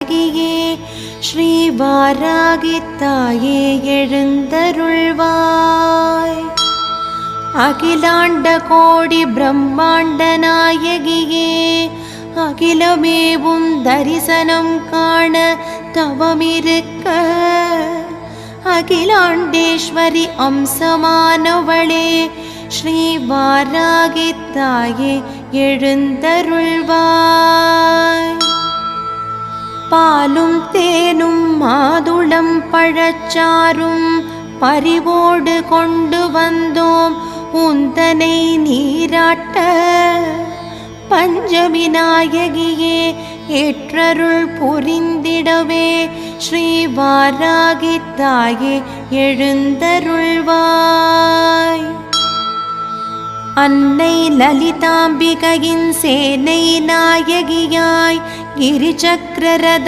அழகியே ஸ்ரீ வாராகித்தாயே எழுந்தருள்வாய். அகிலாண்ட கோடி பிரம்மாண்ட நாயகியே அகிலமேவும் தரிசனம் காண தவமிருக்க. அகிலாண்டேஸ்வரி அம்சமானவளே ஸ்ரீ வாராகித்தாயே எழுந்தருள்வாய். பாலும் தேனும் மாதுளம் பழச்சாரும் பறிவோடு கொண்டு வந்தோம். உந்தனை நீராட்ட பஞ்சவிநாயகியே ஏற்றருள் புரிந்திடவே. ஸ்ரீ வாராகித்தாயே எழுந்தருள்வாய். அன்னை லலிதாம்பிகையின் சேனை நாயகியாய் கிரிச்சக்கரரதம்